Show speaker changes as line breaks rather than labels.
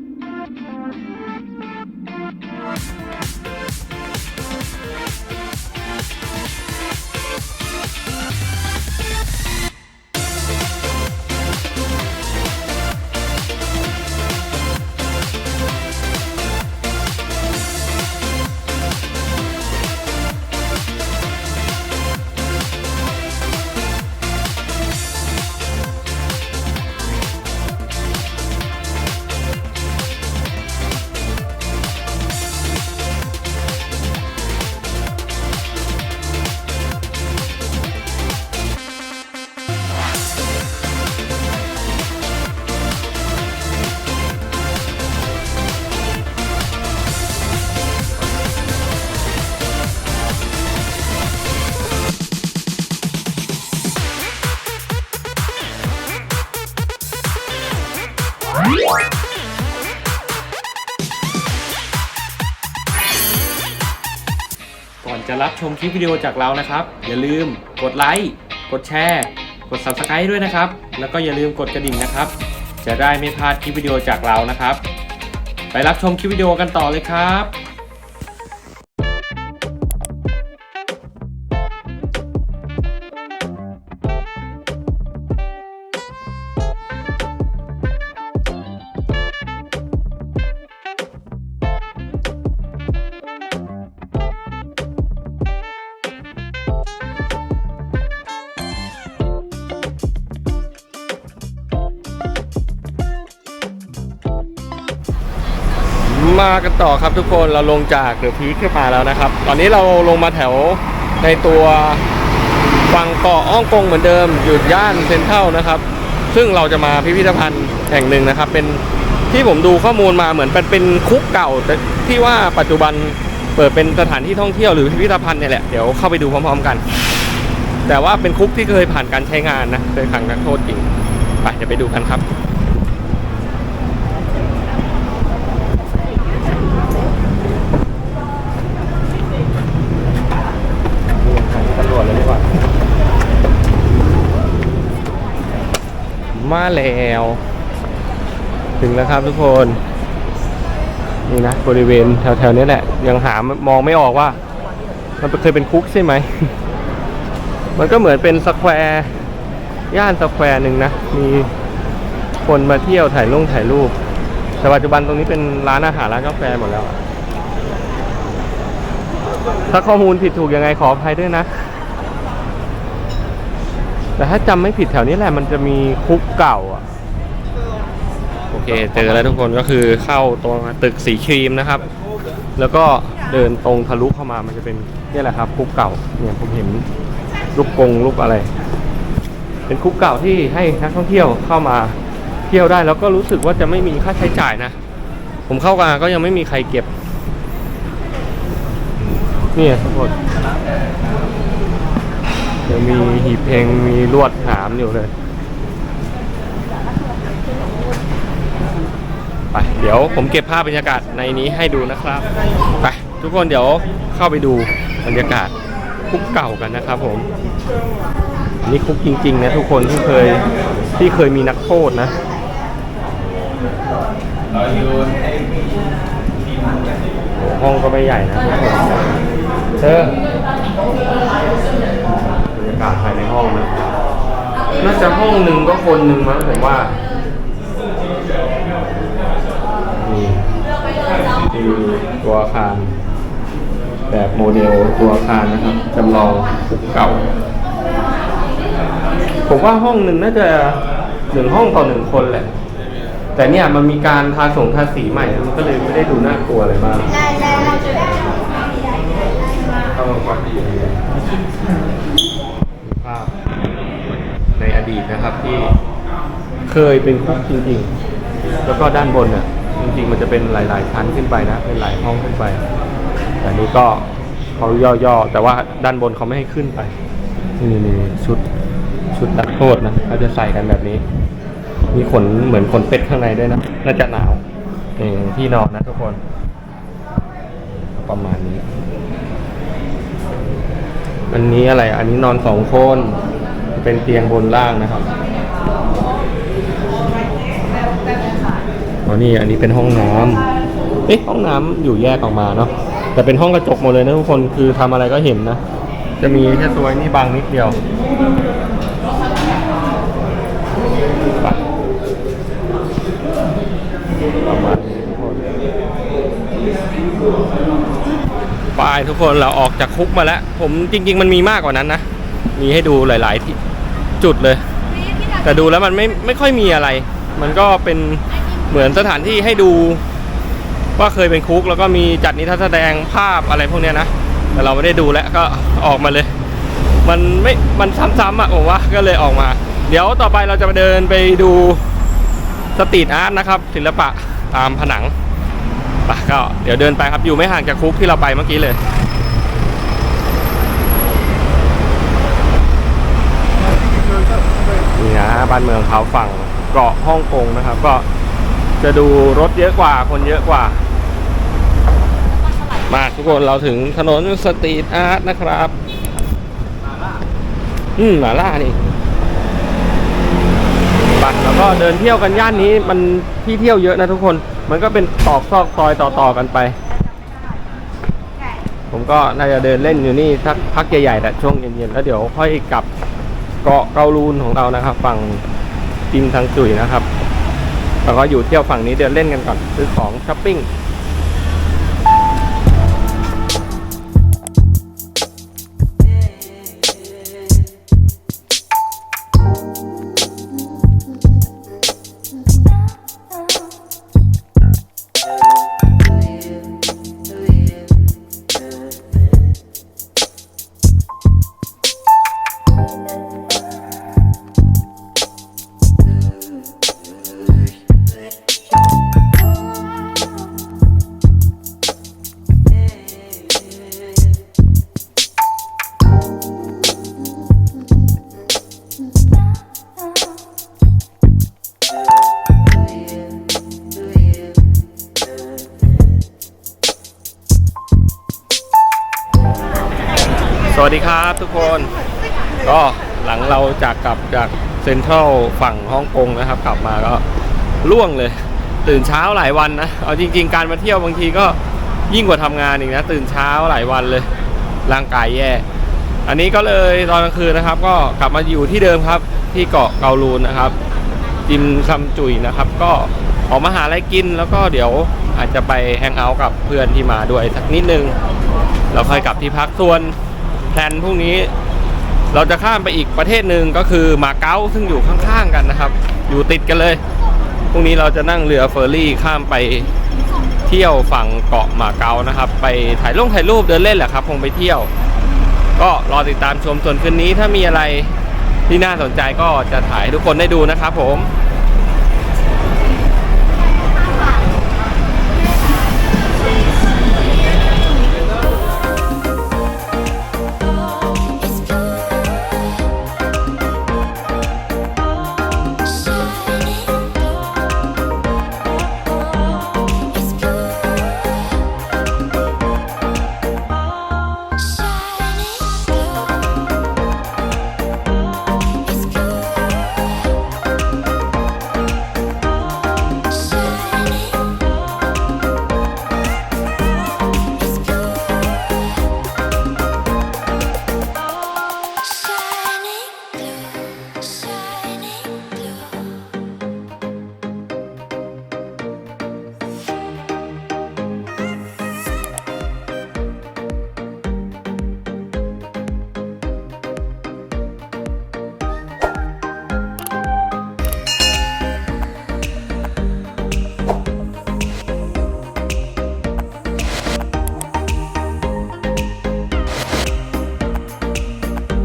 ก่ จะรับชมคลิปวิดีโอจากเรานะครับ อย่าลืมกดไลค์กดแชร์กด Subscribe ด้วยนะครับ แล้วก็อย่าลืมกดกระดิ่งนะครับ จะได้ไม่พลาดคลิปวิดีโอจากเรานะครับ ไปรับชมคลิปวิดีโอกันต่อเลยครับ มากันต่อครับทุกคนเราลงจากเดือพีขึ้นมาแล้วนะครับ ตอนนี้เราลงมาแถวในตัวฝั่งเกาะอ้องกงเหมือนเดิมอยู่ย่านเซ็นทรัลนะครับ ซึ่งเราจะมาพิพิธภัณฑ์แห่งหนึ่งนะครับ เป็นที่ผมดูข้อมูลมาเหมือนเป็นเป็นคุกเก่าแต่ที่ว่าปัจจุบันเปิดเป็นสถานที่ท่องเที่ยวหรือพิพิธภัณฑ์เนี่ยแหละเดี๋ยวเข้าไปดูพร้อม ๆ กัน แต่ว่าเป็นคุกที่เคยผ่านการใช้งานนะเคยขังนักโทษจริงไปเดี๋ยวไปดูกันครับ ตำรวจเลยดีกว่า มาแล้ว ถึงแล้วครับทุกคน นี่นะบริเวณแถวๆนี้แหละ ยังหามองไม่ออกว่า มันเคยเป็นคุกใช่ไหม มันก็เหมือนเป็นสแควร์ย่านสแควร์หนึ่งนะ มีคนมาเที่ยวถ่ายลงถ่ายรูป แต่ปัจจุบันตรงนี้เป็นร้านอาหารร้านกาแฟหมดแล้ว ถ้าข้อมูลผิดถูกยังไงขออภัยด้วยนะ แต่ถ้าจำไม่ผิดแถวนี้แหละมันจะมีคุกเก่าอะ โอเคเจอแล้วทุกคนก็คือเข้าตรงตึกสีครีมนะครับ แล้วก็เดินตรงทะลุเข้ามามันจะเป็นนี่แหละครับคุกเก่าเนี่ยผมเห็นลูกกงลูกอะไร เป็นคุกเก่าที่ให้นักท่องเที่ยวเข้ามาเที่ยวได้แล้วก็รู้สึกว่าจะไม่มีค่าใช้จ่ายนะ ผมเข้ามาก็ยังไม่มีใครเก็บนี่ทุกคน ยังมีหีบเพลงมีลวดหนามอยู่เลย ไป เดี๋ยวผมเก็บภาพบรรยากาศในนี้ให้ดูนะครับ ไป ทุกคนเดี๋ยวเข้าไปดูบรรยากาศคุกเก่ากันนะครับผมนี่คุกจริงๆนะทุกคนที่เคยที่เคยมีนักโทษนะห้องก็ไม่ใหญ่นะทุกคนเธอบรรยากภายในห้องนะน่าจะห้องหนึ่งก็คนหนึ่งมั้งผมว่านี่คือตัวอาคาร แบบโมเดลตัวอาคารนะครับจำลองเก่า ผมว่าห้องหนึ่งน่าจะหนึ่งห้องต่อหนึ่งคนแหละ แต่เนี่ยมันมีการทาสงทาสีใหม่ มันก็เลยไม่ได้ดูน่ากลัวอะไรมากเข้ามาก่อนดีภาพในอดีตนะครับที่เคยเป็นคุกจริงๆ แล้วก็ด้านบนน่ะจริงๆ มันจะเป็นหลาย ๆ ชั้นขึ้นไปนะ เป็นหลายห้องขึ้นไป แต่นี้ก็เขาย่อๆ แต่ว่าด้านบนเขาไม่ให้ขึ้นไป นี่นี่ชุดชุดนักโทษนะเขาจะใส่กันแบบนี้ มีขนเหมือนขนเป็ดข้างในด้วยนะ น่าจะหนาวนี่ที่นอนนะทุกคน ประมาณนี้ อันนี้อะไร อันนี้นอนสองคน เป็นเตียงบนล่างนะครับอ๋อนี่อันนี้เป็นห้องน้ำเอ๊ะห้องน้ำอยู่แยกออกมาเนาะ แต่เป็นห้องกระจกหมดเลยนะทุกคน คือทำอะไรก็เห็นนะ จะมีแค่ตัวนี้บางนิดเดียวปประมาณนี้ทุกคนไปทุกคนเราออกจากคุกมาแล้ว ผมจริง ๆ มันมีมากกว่านั้นนะ มีให้ดูหลาย ๆ ที่ จุดเลย แต่ดูแล้วมันไม่ไม่ค่อยมีอะไร มันก็เป็นเหมือนสถานที่ให้ดู ว่าเคยเป็นคุกแล้วก็มีจัดนิทรรศแสดงภาพอะไรพวกเนี้ยนะแต่เราไม่ได้ดูแล้วก็ออกมาเลย มันไม่มันซ้ำๆอะผมว่าก็เลยออกมา เดี๋ยวต่อไปเราจะมาเดินไปดูสตรีทอาร์ตนะครับ ศิลปะตามผนังไปก็เดี๋ยวเดินไปครับอยู่ไม่ห่างจากคุกที่เราไปเมื่อกี้เลย นี่นะ บ้านเมืองเขาฝั่งเกาะฮ่องกงนะครับ ก็จะดูรถเยอะกว่าคนเยอะกว่า มาทุกคนเราถึงถนนสตรีทอาร์ตนะครับอืมหมาล่านี่ไปแล้วก็เดินเที่ยวกันย่านนี้มันที่เที่ยวเยอะนะทุกคน มันก็เป็นตอกซอกซอยต่อๆกันไป ผมก็น่าจะเดินเล่นอยู่นี่สักพักใหญ่ๆแต่ช่วงเย็นๆแล้วเดี๋ยวค่อยกลับ เกาะเกาลูนของเรานะครับ ฝั่งจินทางจุยนะครับแล้วก็อยู่เที่ยวฝั่งนี้เดินเล่นกันก่อนซื้อของช้อปปิ้ง วัสดีครับทุกคนก็หลังเราจากกลับจากเซ็นทรัลฝั่งฮ่องกงนะครับ กลับมาก็ล่วงเลย ตื่นเช้าหลายวันนะเอาจริง ๆ การมาเที่ยวบางทีก็ยิ่งกว่าทำงานอีกนะ ตื่นเช้าหลายวันเลยร่างกายแย่ อันนี้ก็เลยตอนกลางคืนนะครับ ก็กลับมาอยู่ที่เดิมครับ ที่เกาะเกาลูนนะครับจิมซัมจุยนะครับ ก็ออกมาหาอะไรกินแล้วก็เดี๋ยวอาจจะไปแฮงเอาท์กับเพื่อนที่มาด้วยสักนิดนึงแล้วค่อยกลับที่พักส่วน แพลนพรุ่งนี้ เราจะข้ามไปอีกประเทศหนึ่งก็คือมาเก๊าซึ่งอยู่ข้างๆกันนะครับ อยู่ติดกันเลยพรุ่งนี้เราจะนั่งเรือเฟอร์รี่ข้ามไปเที่ยวฝั่งเกาะมาเก๊านะครับ ไปถ่ายลงถ่ายรูปเดินเล่นแหละครับ คงไปเที่ยว ก็รอติดตามชมส่วนคืนนี้ถ้ามีอะไรที่น่าสนใจก็จะถ่ายให้ทุกคนได้ดูนะครับผม